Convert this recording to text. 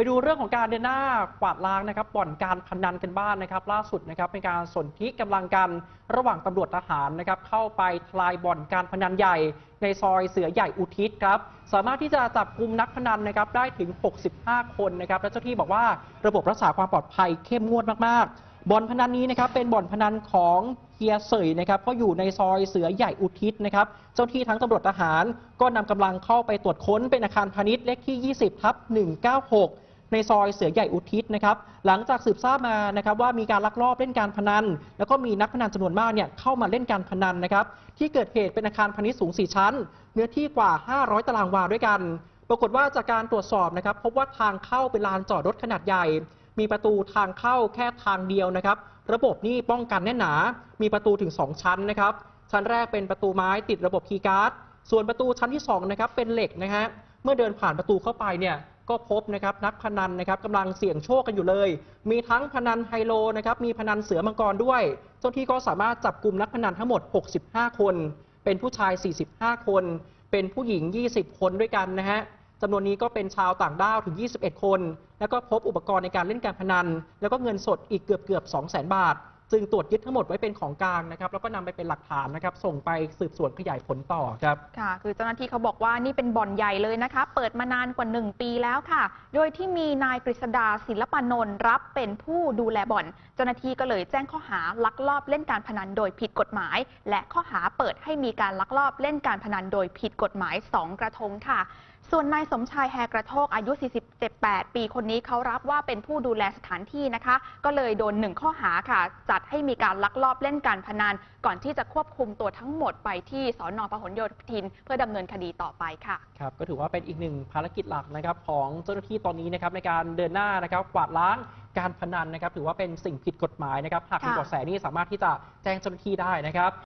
ไปดูเรื่องของการเดินหน้ากวาดล้างนะครับบ่อนการพนันกันบ้านนะครับ ล่าสุดนะครับเป็นการสนธิกำลังกันระหว่างตำรวจทหารนะครับเข้าไปทลายบ่อนการพนันใหญ่ ในซอยเสือใหญ่อุทิศครับสามารถที่จะจับกลุ่มนักพนันนะครับได้ถึง 65 คนนะครับและเจ้าที่บอกว่าระบบรักษาความปลอดภัยเข้มงวดมากๆบ่อนพนันนี้นะครับเป็นบ่อนพนันของเฮียเสยนะครับก็อยู่ในซอยเสือใหญ่อุทิศนะครับ เจ้าที่ทั้งตำรวจทหาร ก็นำกำลังเข้าไปตรวจค้นเป็นอาคารพาณิชย์เลขที่ 20ทับ196 ในซอยเสือใหญ่อุทิศนะครับหลังจากสืบทราบมานะครับว่ามีการลักลอบเล่นการพนัน แล้วก็มีนักพนันจำนวนมากเนี่ยเข้ามาเล่นการพนันนะครับที่เกิดเหตุเป็นอาคารพาณิชย์สูง 4 ชั้น เนื้อที่กว่า 500 ตารางวาด้วยกัน ปรากฏว่าจากการตรวจสอบนะครับพบว่าทางเข้าเป็นลานจอดรถขนาดใหญ่ มีประตูทางเข้าแค่ทางเดียวนะครับระบบนี่ป้องกันแน่นหนา มีประตูถึง 2 ชั้นนะครับชั้นแรกเป็นประตูไม้ติดระบบคีย์การ์ดส่วนประตูชั้นที่2นะครับเป็นเหล็กนะฮะเมื่อเดินผ่านประตูเข้าไปเนี่ย ก็พบนะครับนักพนันนะครับกำลังเสี่ยงโชคกันอยู่เลย มีทั้งพนันไฮโลนะครับมีพนันเสือมังกรด้วยเจ้าที่ก็สามารถจับกลุ่มนักพนันทั้งหมด 65 คน เป็นผู้ชาย 45 คน เป็นผู้หญิง 20 คนด้วยกันนะฮะจำนวนนี้ก็เป็นชาวต่างด้าวถึง 21 คน แล้วก็พบอุปกรณ์ในการเล่นการพนัน แล้วก็เงินสดอีกเกือบเกือบ 2 0 0 0 0 0 บาท จึงตรวจยึดทั้งหมดไว้เป็นของกลางนะครับแล้วก็นำไปเป็นหลักฐานนะครับส่งไปสืบสวนขยายผลต่อครับค่ะคือเจ้าหน้าที่เขาบอกว่านี่เป็นบ่อนใหญ่เลยนะคะเปิดมานานกว่า 1 ปีแล้วค่ะ โดยที่มีนายกฤษดาศิลปานนท์รับเป็นผู้ดูแลบ่อน เจ้าหน้าที่ก็เลยแจ้งข้อหาลักลอบเล่นการพนันโดยผิดกฎหมาย และข้อหาเปิดให้มีการลักลอบเล่นการพนันโดยผิดกฎหมาย 2 กระทงค่ะส่วนนายสมชายแฮกระโทกอายุ47ปีคนนี้เขารับว่าเป็นผู้ดูแลสถานที่นะคะ ก็เลยโดนหนึ่งข้อหาค่ะ จัดให้มีการลักลอบเล่นการพนัน ก่อนที่จะควบคุมตัวทั้งหมดไปที่สอนอพหลโยธิน เพื่อดำเนินคดีต่อไปค่ะ ครับก็ถือว่าเป็นอีกหนึ่งภารกิจหลักนะครับของเจ้าหน้าที่ตอนนี้นะครับในการเดินหน้านะครับกวาดล้างการพนันนะครับถือว่าเป็นสิ่งผิดกฎหมายนะครับหากมีค่ะ เบาะแสนี่สามารถที่จะแจ้งเจ้าหน้าที่ได้นะครับ